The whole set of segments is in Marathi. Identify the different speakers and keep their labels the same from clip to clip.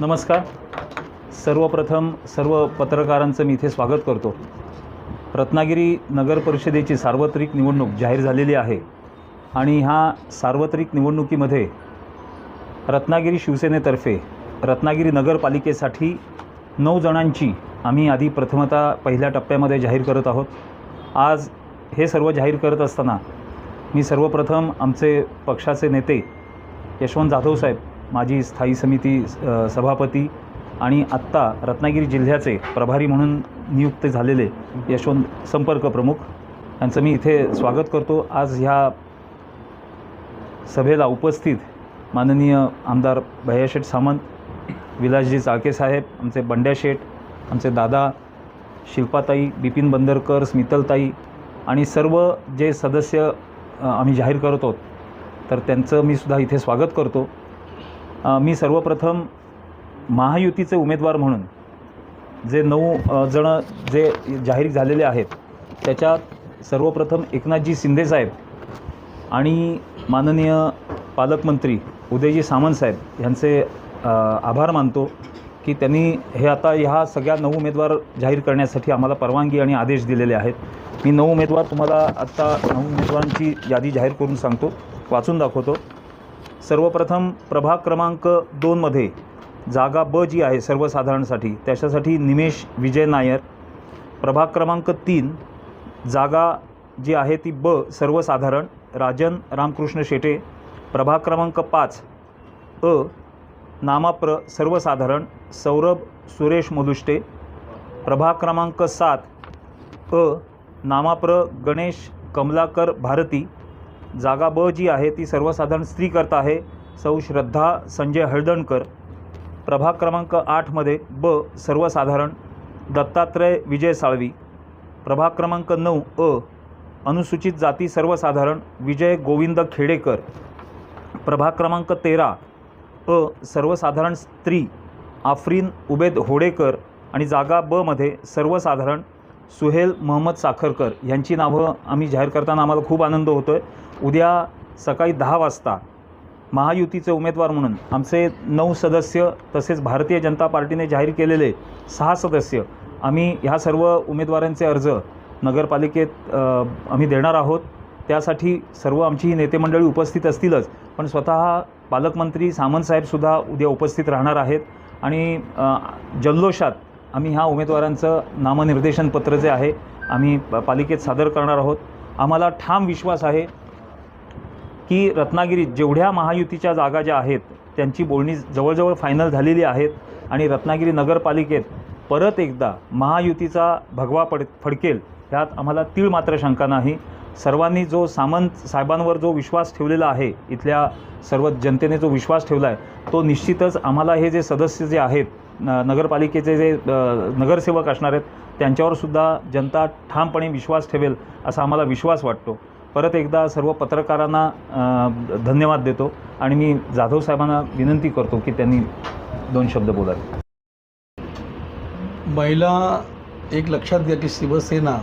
Speaker 1: नमस्कार. सर्वप्रथम सर्व पत्रकारांचं मी इथे स्वागत करतो. रत्नागिरी नगर परिषदेची सार्वत्रिक निवडणूक जाहीर झालेली आहे आणि ह्या सार्वत्रिक निवडणुकीमध्ये रत्नागिरी शिवसेनेतर्फे रत्नागिरी नगरपालिकेसाठी नऊ जणांची आम्ही आधी प्रथमतः पहिल्या टप्प्यामध्ये जाहीर करत आहोत. आज हे सर्व जाहीर करत असताना मी सर्वप्रथम आमचे पक्षाचे नेते यशवंत जाधव साहेब माजी स्थायी समिती सभापती आणि आत्ता रत्नागिरी जिल्ह्याचे प्रभारी म्हणून नियुक्त झालेले यशवंत संपर्क प्रमुख यांचं मी इथे स्वागत करतो. आज ह्या सभेला उपस्थित माननीय आमदार भैयाशेठ सामंत विलासजी चाळके साहेब आमचे बंड्या शेठ आमचे दादा शिल्पाताई बिपिन बंदरकर स्मितलताई आणि सर्व जे सदस्य आम्ही जाहीर करतो तर त्यांचं मी सुद्धा इथे स्वागत करतो. मी सर्वप्रथम महायुतीचे उमेदवार म्हणून जे नऊ जणं जण जे जाहीर झालेले आहेत त्याच्यात सर्वप्रथम एकनाथजी शिंदेसाहेब आणि माननीय पालकमंत्री उदयजी सामंत साहेब यांचे आभार मानतो की त्यांनी हे आता ह्या सगळ्या नऊ उमेदवार जाहीर करण्यासाठी आम्हाला परवानगी आणि आदेश दिलेले आहेत. मी नऊ उमेदवार तुम्हाला आत्ता नऊ उमेदवारांची यादी जाहीर करून सांगतो वाचून दाखवतो. सर्वप्रथम प्रभाग क्रमांक दोनमध्ये जागा ब जी आहे सर्वसाधारणसाठी त्याच्यासाठी निमेश विजय नायर. प्रभाग क्रमांक तीन जागा जी आहे ती ब सर्वसाधारण राजन रामकृष्ण शेटे. प्रभाग क्रमांक पाच अ नामाप्र सर्वसाधारण सौरभ सुरेश मलुष्टे प्रभाग क्रमांक सात अ नामाप्र गणेश कमलाकर भारती. जागा ब जी आहे ती सर्वसाधारण स्त्रीकरता आहे. सौ श्रद्धा संजय हळदणकर. प्रभाग क्रमांक आठमध्ये ब सर्वसाधारण दत्तात्रय विजय साळवी. प्रभाग क्रमांक नऊ अ अनुसूचित जाती सर्वसाधारण विजय गोविंद खेडेकर. प्रभाग क्रमांक तेरा अ सर्वसाधारण स्त्री आफरीन उबेद होडेकर. आणि जागा ब मध्ये सर्वसाधारण सुहेल मोहम्मद साखरकर यांची नावं आम्ही जाहीर करताना आम्हाला खूप आनंद होतो आहे उद्या सकाळी दहा वाजता महायुतीचे उमेदवार म्हणून आमचे नऊ सदस्य तसेच भारतीय जनता पार्टीने जाहीर केलेले सहा सदस्य आम्ही ह्या सर्व उमेदवारांचे अर्ज नगरपालिकेत आम्ही देणार आहोत. त्यासाठी सर्व आमची ही नेते मंडळी उपस्थित असतीलच पण स्वतः पालकमंत्री सामंतसाहेबसुद्धा उद्या उपस्थित राहणार आहेत. आणि जल्लोषात आम्ही ह्या उमेदवारांचं नामनिर्देशन पत्र जे आहे आम्ही प- पालिकेत सादर करणार आहोत. आम्हाला ठाम विश्वास आहे की रत्नागिरीत जेवढ्या महायुतीच्या जागा ज्या आहेत त्यांची बोलणी जवळजवळ फायनल झालेली आहेत आणि रत्नागिरी नगरपालिकेत परत एकदा महायुतीचा भगवा पड फडकेल ह्यात आम्हाला तीळ मात्र शंका नाही. सर्वांनी जो सामंत साहेबांवर जो विश्वास ठेवलेला आहे इथल्या सर्व जनतेने जो विश्वास ठेवला आहे तो निश्चितच आम्हाला हे जे सदस्य जे आहेत न नगरपालिकेचे जे नगरसेवक असणार आहेत त्यांच्यावरसुद्धा जनता ठामपणे विश्वास ठेवेल असा आम्हाला विश्वास वाटतो. परत एकदा सर्व पत्रकारांना धन्यवाद देतो आणि मी जाधव साहेबांना विनंती करतो की त्यांनी दोन शब्द बोलावे.
Speaker 2: महिला एक लक्षात घ्या की शिवसेना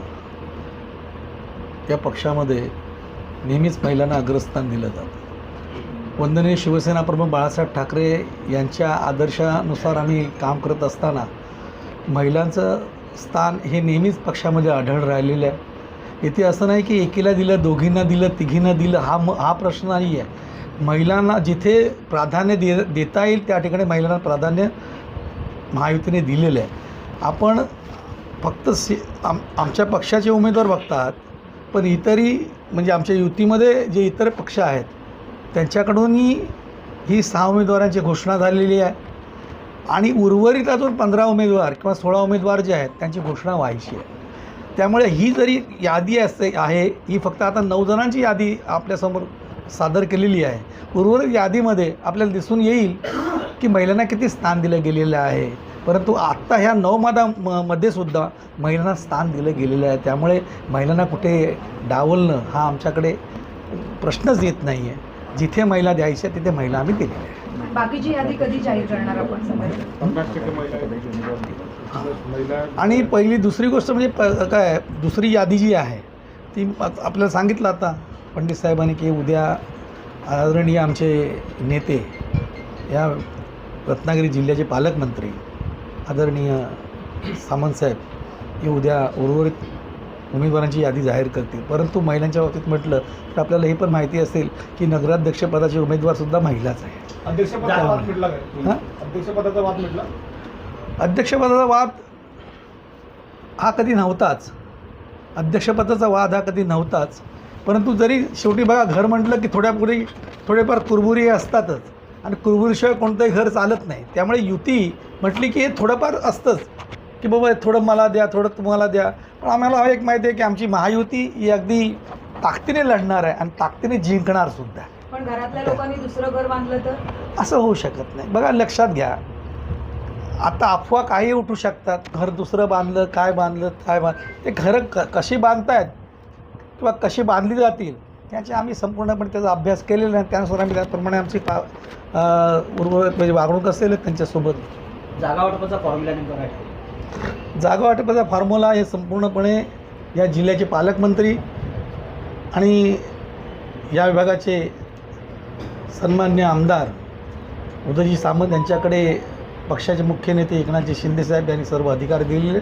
Speaker 2: या पक्षामध्ये नेहमीच महिलांना अग्रस्थान दिलं जातं. वंदनीय शिवसेना प्रमुख बाळासाहेब ठाकरे यांच्या आदर्शानुसार आम्ही काम करत असताना महिलांचं स्थान हे नेहमीच पक्षामध्ये आढळ राहिलेलं आहे. इथे असं नाही की एकीला दिलं दोघींना दिलं तिघींना दिलं हा म हा प्रश्न नाही आहे. महिलांना जिथे प्राधान्य दे देता येईल त्या ठिकाणी महिलांना प्राधान्य महायुतीने दिलेलं आहे. आपण फक्त से आम आमच्या पक्षाचे उमेदवार बघतात पण इतरही म्हणजे आमच्या युतीमध्ये जे इतर पक्ष आहेत त्यांच्याकडूनही ही सहा उमेदवारांची घोषणा झालेली आहे. आणि उर्वरित अजून पंधरा उमेदवार किंवा सोळा उमेदवार जे आहेत त्यांची घोषणा व्हायची आहे. त्यामुळे ही जरी यादी असते आहे ही फक्त आता नऊ जणांची यादी आपल्यासमोर सादर केलेली आहे. उर्वरित यादीमध्ये आपल्याला दिसून येईल की महिलांना किती स्थान दिलं गेलेलं आहे. परंतु आत्ता ह्या नऊ मादा म मध्ये सुद्धा महिलांना स्थान दिलं गेलेलं आहे. त्यामुळे महिलांना कुठे डावलणं हा आमच्याकडे प्रश्नच येत नाही आहे जिथे महिला द्यायच्या तिथे महिला आम्ही दिलेल्या
Speaker 3: बाकीची यादी कधी जाहीर करणार आपण
Speaker 2: आणि पहिली दुसरी गोष्ट म्हणजे प काय दुसरी यादी जी आहे ती आप- आपल्याला सांगितलं आता पंडित साहेबांनी की उद्या आदरणीय आमचे नेते या रत्नागिरी जिल्ह्याचे पालकमंत्री आदरणीय सामंतसाहेब हे उद्या उर्वरित उमेदवारांची यादी जाहीर करतील. परंतु महिलांच्या बाबतीत म्हटलं तर आपल्याला हे पण माहिती असेल की नगराध्यक्षपदाचे उमेदवारसुद्धा महिलाच आहे
Speaker 4: अध्यक्षपदाचा वाद मिटला काय?
Speaker 2: हां?
Speaker 4: अध्यक्षपदाचा वाद मिटला?
Speaker 2: अध्यक्षपदाचा वाद हा कधी नव्हताच. अध्यक्षपदाचा वाद हा कधी नव्हताच. परंतु जरी शेवटी बघा घर म्हटलं की थोड्यापुरी थोडेफार कुरबुरी असतातच. आणि कुरबुरीशिवाय कोणतंही घर चालत नाही. त्यामुळे युती म्हटली की हे थोडंफार असतंच. की बाबा थोडं मला द्या थोडं तुम्हाला द्या. पण आम्हाला एक माहिती आहे की आमची महायुती ही अगदी ताकदीने लढणार आहे आणि ताकदीने जिंकणार सुद्धा.
Speaker 3: पण घरातल्या लोकांनी दुसरं घर बांधलं तर?
Speaker 2: असं होऊ शकत नाही. बघा लक्षात घ्या. आता अफवा काही उठू शकतात. घर दुसरं बांधलं काय बांधलं काय बांध ते घरं क कशी बांधतायत किंवा कशी बांधली जातील त्याचे आम्ही संपूर्णपणे त्याचा अभ्यास केलेला आहे. त्यानुसार आम्ही त्याप्रमाणे आमची पा अं, उर्वरित म्हणजे वागणूक असेल त्यांच्यासोबत.
Speaker 5: जागा वाटपाचा फॉर्म्युला नेमका काय?
Speaker 2: जागा वाटपाचा फॉर्म्युला हे संपूर्णपणे या जिल्ह्याचे पालकमंत्री आणि या विभागाचे सन्मान्य आमदार उदयजी सामंत यांच्याकडे पक्षाचे मुख्य नेते एकनाथजी शिंदेसाहेब यांनी सर्व अधिकार दिलेले आहेत.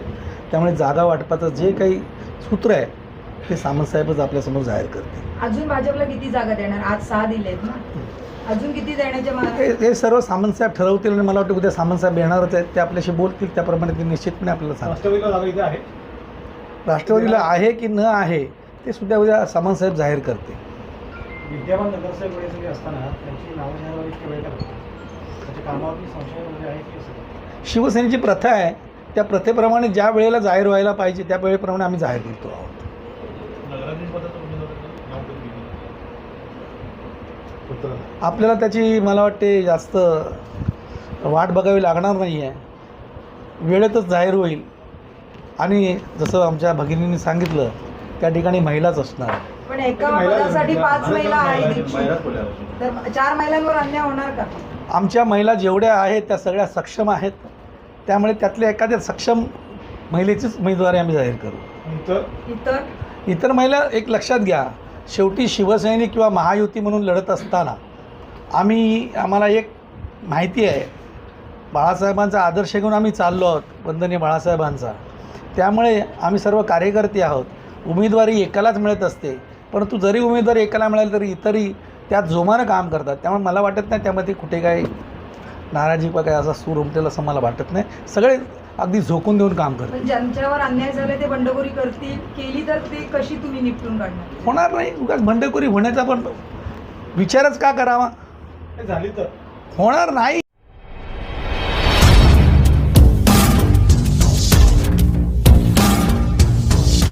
Speaker 2: त्यामुळे जागा वाटपाचं जे काही सूत्र आहे ते सामंतसाहेबच आपल्यासमोर जाहीर करते
Speaker 3: अजून भाजपला किती जागा देणार? आज सहा दिलेत ना? अजून किती
Speaker 2: हे सर्व सामंतसाहेब ठरवतील आणि मला वाटतं उद्या सामंतसाहेब येणारच आहेत. ते आपल्याशी बोलतील. त्याप्रमाणे ते निश्चितपणे आपल्याला सांगतील.
Speaker 4: राष्ट्रवादीला जागा इथे आहे?
Speaker 2: राष्ट्रवादीला आहे की न आहे ते सुद्धा उद्या सामंतसाहेब जाहीर करते
Speaker 4: विद्यमान नगरसेवक वेळेसाठी असताना त्यांची नावं घेण्यावर इतके वेळ करतात त्याच्या कामावरती संशय वगैरे आहे की असं?
Speaker 2: शिवसेनेची प्रथा आहे. त्या प्रथेप्रमाणे ज्या वेळेला जाहीर व्हायला पाहिजे त्या वेळेप्रमाणे आम्ही जाहीर करतो आहोत. आपल्याला त्याची मला वाटते जास्त वाट बघावी लागणार नाही आहे वेळेतच जाहीर होईल. आणि जसं आमच्या भगिनींनी सांगितलं त्या ठिकाणी महिलाच असणार.
Speaker 3: पण एका
Speaker 4: महिला-
Speaker 3: पदासाठी पाच महिला आहेत. तर चार महिलांवर अन्याय होणार का?
Speaker 2: आमच्या महिला जेवढ्या आहेत त्या सगळ्या सक्षम आहेत. त्यामुळे त्यातल्या एखाद्या सक्षम महिलेचीच उमेदवारी आम्ही जाहीर करू.
Speaker 3: इतर?
Speaker 2: इतर महिला एक लक्षात घ्या. शेवटी शिवसैनिक किंवा महायुती म्हणून लढत असताना आम्ही आम्हाला एक माहिती आहे बाळासाहेबांचा आदर्श घेऊन आम्ही चाललो आहोत वंदनीय बाळासाहेबांचा. त्यामुळे आम्ही सर्व कार्यकर्ते आहोत. उमेदवारी एकालाच मिळत असते. परंतु जरी उमेदवारी एकाला मिळाली तरी इतरही त्यात जोमानं काम करतात. त्यामुळे मला वाटत नाही त्यामध्ये कुठे काही नाराजी किंवा काय असा सूर उमटेल असं मला वाटत नाही. सगळे अगदी झोकून देऊन काम करतात
Speaker 3: पण ज्यांच्यावर अन्याय झाले ते बंडखोरी करतील. केली तर ते कशी तुम्ही निपटून काढणार?
Speaker 2: होणार नाही. उगाच बंडखोरी होण्याचा पण विचारच का करावा?
Speaker 4: हे झाली तर.
Speaker 2: होणार नाही.